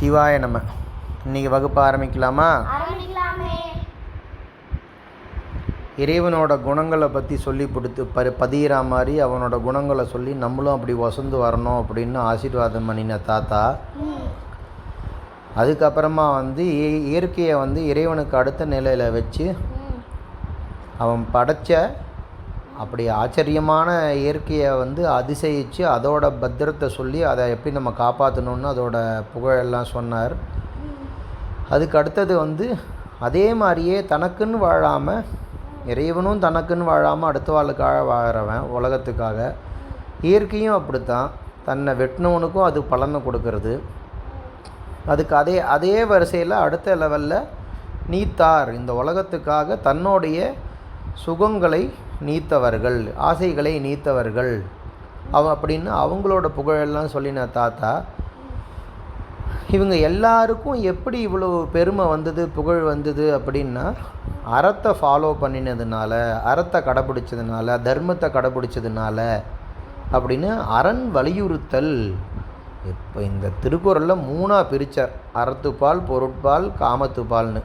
சிவாய நம்ம இன்னைக்கு வகுப்பு ஆரம்பிக்கலாமா? இறைவனோட குணங்களை பற்றி சொல்லி கொடுத்து ப பதிகிற மாதிரி அவனோட குணங்களை சொல்லி நம்மளும் அப்படி வசந்து வரணும் அப்படின்னு ஆசீர்வாதம் பண்ணின தாத்தா. அதுக்கப்புறமா வந்து இய- இயற்கையை வந்து இறைவனுக்கு அடுத்த நிலையில் வச்சு அவன் படைச்ச அப்படி ஆச்சரியமான இயற்கையை வந்து அதிசயித்து அதோட பத்திரத்தை சொல்லி அதை எப்படி நம்ம காப்பாற்றணும்னு அதோட புகழெல்லாம் சொன்னார். அதுக்கு அடுத்தது வந்து அதே மாதிரியே தனக்குன்னு வாழாமல் இறைவனும் தனக்குன்னு வாழாமல் அடுத்த வாழ்க்காக வாழறவன் உலகத்துக்காக. இயற்கையும் அப்படித்தான். தன்னை வெட்டினவனுக்கும் அது பலனை கொடுக்கறது. அதுக்கு அதே அதே வரிசையில் அடுத்த லெவலில் நீத்தார் இந்த உலகத்துக்காக தன்னுடைய சுகங்களை நீத்தவர்கள் ஆசைகளை நீத்தவர்கள். அவ அப்படின்னு அவங்களோட புகழெல்லாம் சொல்லின தாத்தா இவங்க எல்லாருக்கும் எப்படி இவ்வளோ பெருமை வந்தது புகழ் வந்தது அப்படின்னா அறத்தை ஃபாலோ பண்ணினதுனால அறத்தை கடைப்பிடிச்சதுனால தர்மத்தை கடைப்பிடிச்சதுனால அப்படின்னு அரண் வலியுறுத்தல். இப்போ இந்த திருக்குறளில் மூணாக பிரித்தார் அறத்துப்பால் பொருட்பால் காமத்துப்பால்னு.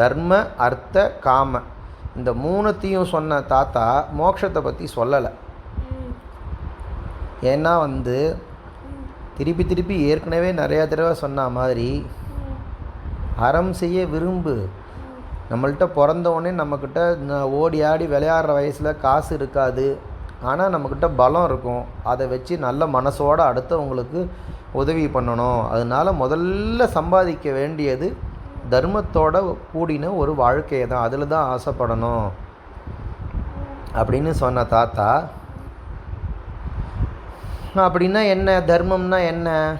தர்ம அர்த்த காம. இந்த மூணுத்தையும் சொன்ன தாத்தா மோட்சத்தை பற்றி சொல்லலை. ஏன்னா வந்து திருப்பி திருப்பி ஏற்கனவே நிறையா தடவை சொன்ன மாதிரி அறம் செய்ய விரும்பு. நம்மள்கிட்ட பிறந்தவொடனே நம்மக்கிட்ட ஓடி ஆடி விளையாடுற வயசில் காசு இருக்காது. ஆனால் நம்மக்கிட்ட பலம் இருக்கும். அதை வச்சு நல்ல மனசோட அடுத்தவங்களுக்கு உதவி பண்ணணும். அதனால முதல்ல சம்பாதிக்க வேண்டியது தர்மத்தோட கூடின ஒரு வாழ்க்கையை தான் அதில் தான் ஆசைப்படணும் அப்படின்னு சொன்ன தாத்தா. அப்படின்னா என்ன? தர்மம்னா என்ன?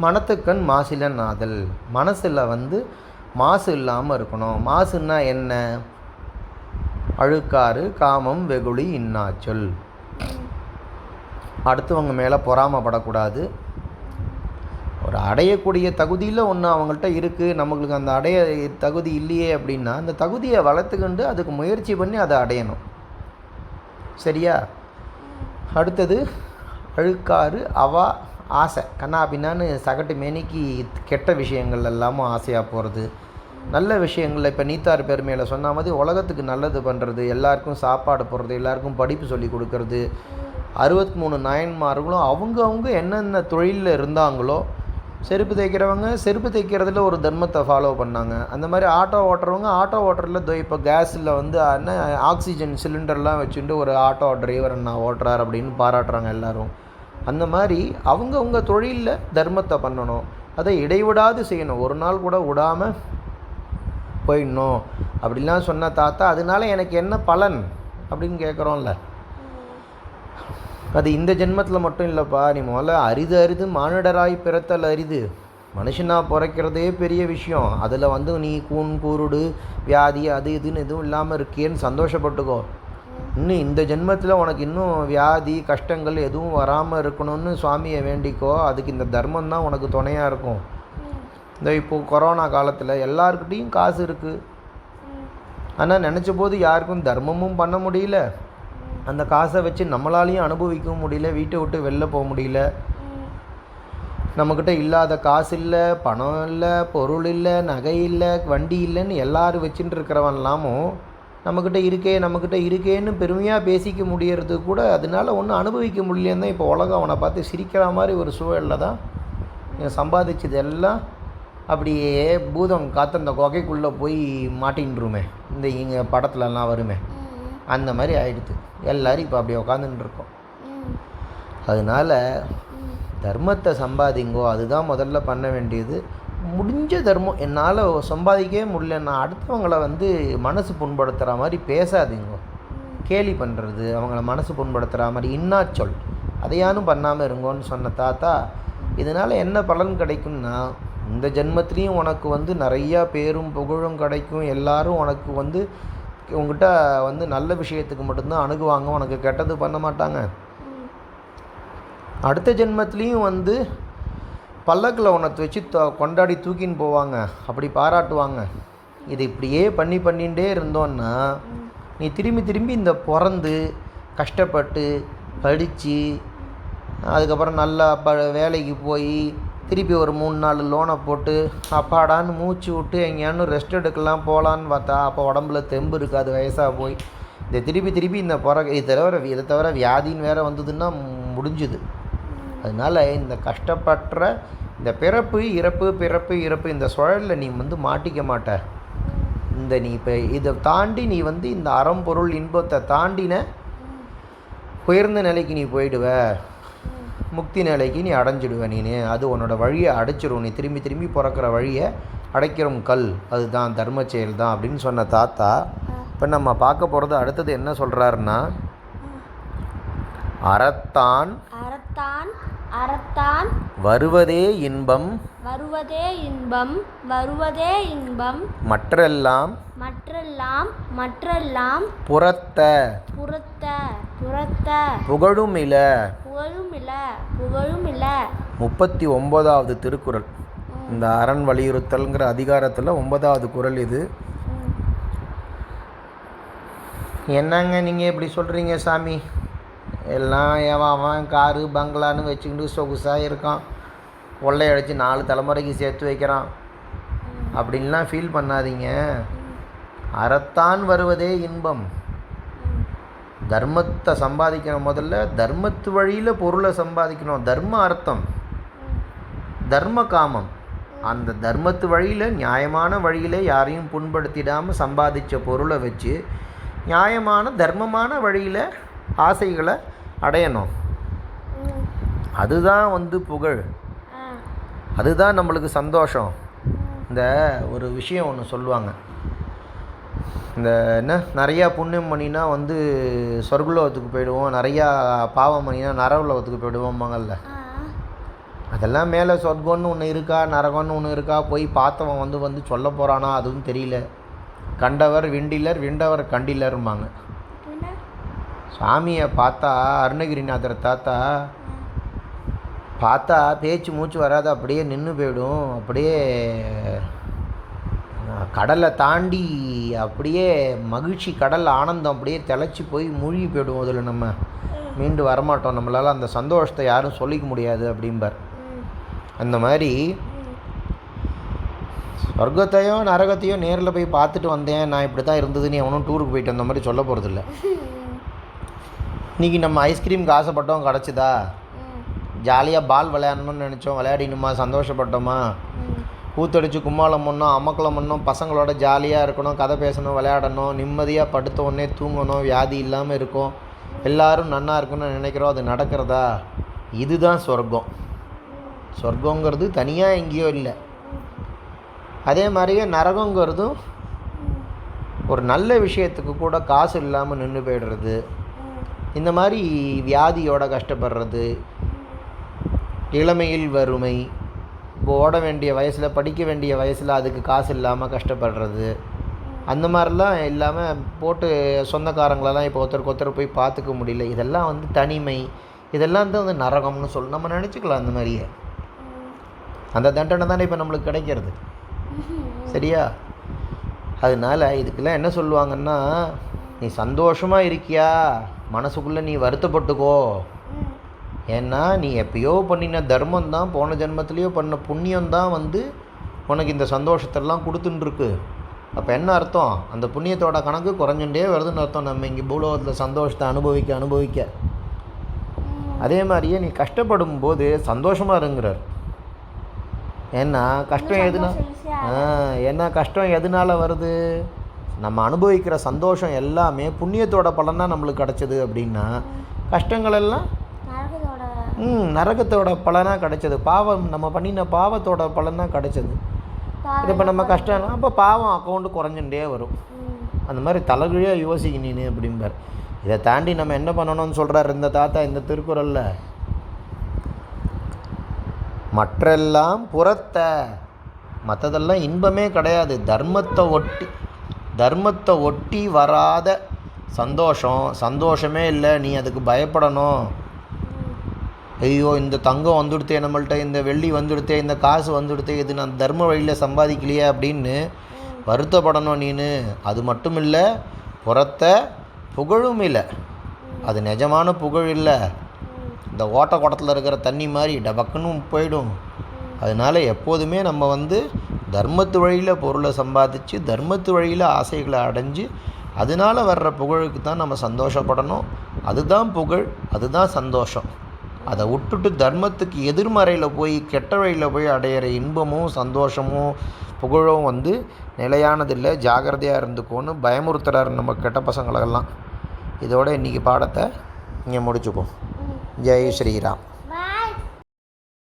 மனத்துக்கண் மாசிலன் ஆதல். மனசில் வந்து மாசு இல்லாமல் இருக்கணும். மாசுன்னா என்ன? அழுக்காறு காமம் வெகுளி இன்னாச்சொல். அடுத்தவங்க மேலே பொறாமப்படக்கூடாது. ஒரு அடையக்கூடிய தகுதியில் ஒன்று அவங்கள்ட்ட இருக்குது நம்மளுக்கு அந்த அடைய தகுதி இல்லையே அப்படின்னா அந்த தகுதியை வளர்த்துக்கொண்டு அதுக்கு முயற்சி பண்ணி அதை அடையணும். சரியா? அடுத்தது அழுக்காறு அவா ஆசை. கண்ணா அப்படின்னான்னு சகட்டு மேனிக்கு கெட்ட விஷயங்கள் எல்லாமும் ஆசையாக போகிறது நல்ல விஷயங்களில் இப்போ நீத்தார் பெருமையில் சொன்ன மாதிரி உலகத்துக்கு நல்லது பண்ணுறது எல்லாருக்கும் சாப்பாடு போடுறது எல்லாருக்கும் படிப்பு சொல்லி கொடுக்கறது அறுபத்தி மூணு நாயன்மார்களும் அவங்கவுங்க என்னென்ன தொழிலில் இருந்தாங்களோ செருப்பு தைக்கிறவங்க செருப்பு தைக்கிறதுல ஒரு தர்மத்தை ஃபாலோ பண்ணாங்க. அந்த மாதிரி ஆட்டோ ஓட்டுறவங்க ஆட்டோ ஓட்டுறதுல இப்போ கேஸில் வந்து என்ன ஆக்சிஜன் சிலிண்டர்லாம் வச்சுட்டு ஒரு ஆட்டோ டிரைவர் நான் ஓட்டுறார் அப்படின்னு பாராட்டுறாங்க எல்லோரும். அந்த மாதிரி அவங்கவுங்க தொழிலில் தர்மத்தை பண்ணணும். அதை இடைவிடாது செய்யணும். ஒரு நாள் கூட விடாமல் போயிடணும். அப்படிலாம் சொன்ன தாத்தா அதனால எனக்கு என்ன பலன் அப்படின்னு கேட்குறோம்ல அது இந்த ஜென்மத்தில் மட்டும் இல்லைப்பா. நீ முதல்ல அரிது அரிது மானிடராய் பிறத்தல் அரிது. மனுஷனாக பிறக்கிறதே பெரிய விஷயம். அதில் வந்து நீ கூன் கூருடு வியாதி அது இதுன்னு எதுவும் இல்லாமல் இருக்கேன்னு சந்தோஷப்பட்டுக்கோ. இன்னும் இந்த ஜென்மத்தில் உனக்கு இன்னும் வியாதி கஷ்டங்கள் எதுவும் வராமல் இருக்கணும்னு சுவாமியை வேண்டிக்கோ. அதுக்கு இந்த தர்மம் தான் உனக்கு துணையாக இருக்கும். இந்த இப்போது கொரோனா காலத்தில் எல்லாருக்கிட்டேயும் காசு இருக்குது ஆனால் நினச்ச போது யாருக்கும் தர்மமும் பண்ண முடியல. அந்த காசை வச்சு நம்மளாலையும் அனுபவிக்கவும் முடியல வீட்டை விட்டு வெளில போக முடியல. நம்மக்கிட்ட இல்லாத காசு இல்லை பணம் இல்லை பொருள் இல்லை நகை இல்லை வண்டி இல்லைன்னு எல்லாரும் வச்சுட்டு இருக்கிறவன்லாமும் நம்மக்கிட்ட இருக்கே நம்மக்கிட்ட இருக்கேன்னு பெருமையாக பேசிக்க முடியறது கூட அதனால ஒன்றும் அனுபவிக்க முடியலன்னு தான் இப்போ உலகம் அவனை பார்த்து சிரிக்கிற மாதிரி ஒரு சூழலில் தான் சம்பாதிச்சது எல்லாம் அப்படியே பூதம் காத்து அந்த குகைக்குள்ளே போய் மாட்டின்றுமே. இந்த இங்கே படத்துலலாம் வருமே. அந்த மாதிரி ஆயிடுது. எல்லாரும் இப்போ அப்படி உக்காந்துட்டு இருக்கோம். அதனால் தர்மத்தை சம்பாதிங்கோ அதுதான் முதல்ல பண்ண வேண்டியது. முடிஞ்ச தர்மம் என்னால் சம்பாதிக்கவே முடியலன்னா அடுத்தவங்கள வந்து மனசு புண்படுத்துகிற மாதிரி பேசாதீங்க. கேலி பண்ணுறது அவங்கள மனசு புண்படுத்துகிற மாதிரி இன்னாச்சொல் அதையானும் பண்ணாமல் இருங்கோன்னு சொன்ன தாத்தா இதனால் என்ன பலன் கிடைக்கும்னா இந்த ஜென்மத்திலையும் உனக்கு வந்து நிறையா பேரும் புகழும் கிடைக்கும். எல்லாரும் உனக்கு வந்து உங்ககிட்ட வந்து நல்ல விஷயத்துக்கு மட்டும்தான் அணுகுவாங்க. உனக்கு கெட்டது பண்ண மாட்டாங்க. அடுத்த ஜென்மத்துலேயும் வந்து பல்லக்கில் உன்னை வச்சு கொண்டாடி தூக்கின்னு போவாங்க. அப்படி பாராட்டுவாங்க. இது இப்படியே பண்ணி பண்ணிகிட்டே இருந்தோன்னா நீ திரும்பி திரும்பி இந்த பிறந்து கஷ்டப்பட்டு படித்து அதுக்கப்புறம் நல்லா ப வேலைக்கு போய் திருப்பி ஒரு மூணு நாலு லோனை போட்டு அப்பாடான்னு மூச்சு விட்டு எங்கேயானு ரெஸ்ட் எடுக்கலாம் போகலான்னு பார்த்தா அப்போ உடம்புல தெம்பு இருக்காது வயசாக போய். இந்த திருப்பி திருப்பி இந்த பிற இதை தவிர இதை தவிர வியாதின்னு வேறு வந்ததுன்னா முடிஞ்சுது. அதனால் இந்த கஷ்டப்பட்ட இந்த பிறப்பு இறப்பு பிறப்பு இறப்பு இந்த சுழலில் நீ வந்து மாட்டிக்க மாட்ட. இந்த நீ இப்போ இதை தாண்டி நீ வந்து இந்த அறம்பொருள் இன்பத்தை தாண்டின உயர்ந்த நிலைக்கு நீ போயிடுவ. முக்தி நிலைக்கு நீ அடைஞ்சிடுவ நீனு. அது உன்னோட வழியை அடைச்சிரும். நீ திரும்பி திரும்பி பிறக்கிற வழியை அடைக்கிறோம் கல். அதுதான் தர்ம செயல் தான் அப்படின்னு சொன்ன தாத்தா. இப்போ நம்ம பார்க்க போகிறது அடுத்தது என்ன சொல்கிறாருன்னா அறத்தான் அறத்தான் அறத்தான் வருவதே இன்பம் வருவதே இன்பம் வருவதே இன்பம் மற்றெல்லாம் மற்றெல்லாம் மற்றெல்லாம் புறத்த. புறத்த புறத்த. புகழுமில. புகழுமில்ல புகழுமில்ல முப்பத்தி ஒன்பதாவது திருக்குறள் இந்த அரண் வலியுறுத்தல்ங்கிற அதிகாரத்தில் ஒன்பதாவது குறள் இது. என்னங்க நீங்கள் இப்படி சொல்கிறீங்க சாமி? எல்லாம் எவன் அவன் காரு பங்களான்னு வச்சுக்கிட்டு சொகுசாக இருக்கான். கொள்ளையடிச்சு நாலு தலைமுறைக்கு சேர்த்து வைக்கிறான். அப்படின்லாம் ஃபீல் பண்ணாதீங்க. அறத்தான் வருவதே இன்பம். தர்மத்தை சம்பாதிக்கணும் முதல்ல தர்மத்து வழியில் பொருளை சம்பாதிக்கணும். தர்ம அர்த்தம். தர்ம காமம். அந்த தர்மத்து வழியில் நியாயமான வழியில் யாரையும் புண்படுத்திடாமல் சம்பாதிச்ச பொருளை வச்சு நியாயமான தர்மமான வழியில் ஆசைகளை அடையணும். அதுதான் வந்து புகழ். அதுதான் நம்மளுக்கு சந்தோஷம். இந்த ஒரு விஷயம் ஒன்று சொல்லுவாங்க. இந்த என்ன நிறையா புண்ணியம் பண்ணினா வந்து சொர்க்குலோகத்துக்கு போயிடுவோம். நிறையா பாவம் பண்ணினா நரவுலோகத்துக்கு போயிடுவோம்பாங்கல்ல. அதெல்லாம் மேலே சொர்க்கம்னு ஒன்று இருக்கா நரகம்னு ஒன்று இருக்கா போய் பார்த்தவன் வந்து வந்து சொல்ல போகிறானா அதுவும் தெரியல. கண்டவர் விண்டிலர் விண்டவர் கண்டிலர்ம்பாங்க. சாமியை பார்த்தா அருணகிரிநாதர் தாத்தா பார்த்தா பேச்சு மூச்சு வராது அப்படியே நின்று போயிடும். அப்படியே கடலை தாண்டி அப்படியே மகிழ்ச்சி கடல் ஆனந்தம் அப்படியே திளைச்சி போய் மூழ்கி போயிடுவோம் அதில் நம்ம. மீண்டு வரமாட்டோம். நம்மளால் அந்த சந்தோஷத்தை யாரும் சொல்லிக்க முடியாது அப்படிம்பார். அந்த மாதிரி சொர்க்கத்தையும் நரகத்தையும் நேரில் போய் பார்த்துட்டு வந்தேன். நான் இப்படி தான் இருந்ததுன்னு எவனும் டூருக்கு போயிட்டு வந்த மாதிரி சொல்ல போகிறதில்ல இன்றைக்கி நம்ம ஐஸ்கிரீம்க்கு ஆசைப்பட்டோம் கிடச்சிதா? ஜாலியாக பால் விளையாடணும்னு நினச்சோம். விளையாடினுமா? சந்தோஷப்பட்டோமா? கூத்தடிச்சு கும்மாளம் பண்ணோம் அமக்கலம் பண்ணோம் பசங்களோட ஜாலியாக இருக்கணும் கதை பேசணும் விளையாடணும் நிம்மதியாக படுத்த உடனே தூங்கணும் வியாதி இல்லாமல் இருக்கும். எல்லோரும் நன்னா இருக்குன்னு நினைக்கிறோம். அது நடக்கிறதா? இதுதான் சொர்க்கம். சொர்க்கங்கிறது தனியாக எங்கேயோ இல்லை. அதே மாதிரியே நரகங்கிறதும் ஒரு நல்ல விஷயத்துக்கு கூட காசு இல்லாமல் நின்று போயிடுறது. இந்த மாதிரி வியாதியோட கஷ்டப்படுறது. இளமையில் வறுமை. இப்போ ஓட வேண்டிய வயசில் படிக்க வேண்டிய வயசில் அதுக்கு காசு இல்லாமல் கஷ்டப்படுறது. அந்த மாதிரிலாம் இல்லாமல் போட்டு சொந்தக்காரங்களெல்லாம் இப்போ ஒருத்தருக்கு ஒருத்தர் போய் பார்த்துக்க முடியல. இதெல்லாம் வந்து தனிமை. இதெல்லாம் தான் வந்து நரகம்னு சொல்லி நம்ம நினச்சிக்கலாம் அந்த மாதிரியே. அந்த தண்டனை தானே இப்போ நம்மளுக்கு கிடைக்கிறது. சரியா? அதனால இதுக்கெல்லாம் என்ன சொல்லுவாங்கன்னா நீ சந்தோஷமாக இருக்கியா? மனசுக்குள்ளே நீ வருத்தப்பட்டுக்கோ. ஏன்னா நீ எப்பயோ பண்ணின தர்மம் தான் போன ஜென்மத்திலேயோ பண்ண புண்ணியம் தான் வந்து உனக்கு இந்த சந்தோஷத்தெல்லாம் கொடுத்துட்டுருக்கு அப்போ என்ன அர்த்தம்? அந்த புண்ணியத்தோட கணக்கு குறைஞ்சுட்டே வருதுன்னு அர்த்தம். நம்ம இங்கே பூலோகத்தில் சந்தோஷத்தை அனுபவிக்க அனுபவிக்க. அதே மாதிரியே நீ கஷ்டப்படும் போது சந்தோஷமாக இருங்கிறார். ஏன்னா கஷ்டம் எதுனா ஏன்னா கஷ்டம் எதனால வருது? நம்ம அனுபவிக்கிற சந்தோஷம் எல்லாமே புண்ணியத்தோட பலனாக நம்மளுக்கு கிடச்சிது அப்படின்னா கஷ்டங்கள் எல்லாம் நரகத்தோட ம் நரகத்தோட பலனாக கிடைச்சது. பாவம் நம்ம பண்ணின பாவத்தோட பலனாக கிடைச்சது. இது இப்போ நம்ம கஷ்டம் அப்போ பாவம் அக்கௌண்ட்டு குறைஞ்சுட்டே வரும். அந்த மாதிரி தலைகீழியாக யோசிக்க நீனு அப்படிம்பார். இதை தாண்டி நம்ம என்ன பண்ணணும்னு சொல்கிறார் இந்த தாத்தா இந்த திருக்குறளில்? மற்றெல்லாம் புறத்த. மற்றதெல்லாம் இன்பமே கிடையாது. தர்மத்தை ஒட்டி தர்மத்தை ஒட்டி வராத சந்தோஷம். சந்தோஷமே இல்லை. நீ அதுக்கு பயப்படணும். ஐயோ இந்த தங்கம் வந்துடுத்தே நம்மள்ட்ட இந்த வெள்ளி வந்துடுத்தே இந்த காசு வந்துடுத்தே இது நான் தர்ம வழியில் சம்பாதிக்கலையே அப்படின்னு வருத்தப்படணும் நீனு. அது மட்டும் இல்லை புறத்த புகழும் இல்லை. அது நிஜமான புகழ் இல்லை. இந்த ஓட்ட குடத்தில் இருக்கிற தண்ணி மாதிரி டபக்குன்னு போயிடும். அதனால் எப்போதுமே நம்ம வந்து தர்மத்து வழியில் பொருளை சம்பாதிச்சு தர்மத்து வழியில் ஆசைகளை அடைஞ்சு அதனால் வர்ற புகழுக்கு தான் நம்ம சந்தோஷப்படணும். அதுதான் புகழ் அதுதான் சந்தோஷம். அதை விட்டுட்டு தர்மத்துக்கு எதிர்மறையில் போய் கெட்ட வழியில் போய் அடையிற இன்பமும் சந்தோஷமும் புகழும் வந்து நிலையானதில்லை. ஜாகிரதையாக இருந்துக்கோன்னு பயமுறுத்துறாரு நம்ம கெட்ட பசங்களெல்லாம். இதோட இன்றைக்கி பாடத்தை இங்கே முடிச்சுப்போம். ஜெய் ஸ்ரீராம்.